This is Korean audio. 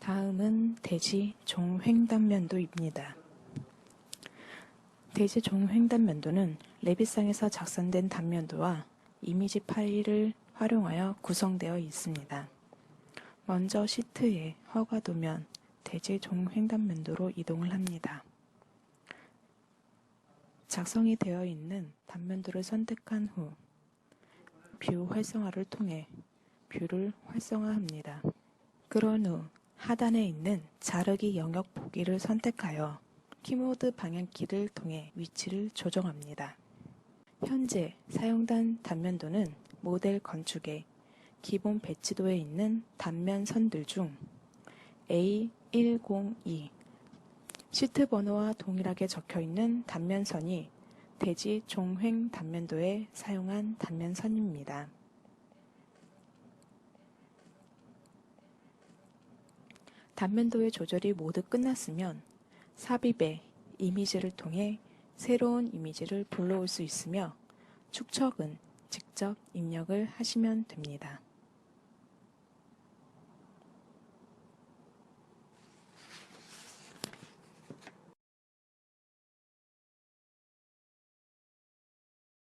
다음은 대지 종횡단면도입니다. 대지 종횡단면도는 레빗상에서 작성된 단면도와 이미지 파일을 활용하여 구성되어 있습니다. 먼저 시트에 허가도면 대지 종횡단면도로 이동을 합니다. 작성이 되어 있는 단면도를 선택한 후 뷰 활성화를 통해 뷰를 활성화합니다. 그런 후 하단에 있는 자르기 영역 보기를 선택하여 키보드 방향키를 통해 위치를 조정합니다. 현재 사용단 단면도는 모델 건축의 기본 배치도에 있는 단면 선들 중 A102 시트 번호와 동일하게 적혀 있는 단면선이 대지 종횡 단면도에 사용한 단면선입니다. 단면도의 조절이 모두 끝났으면 삽입의 이미지를 통해 새로운 이미지를 불러올 수 있으며 축척은 직접 입력을 하시면 됩니다.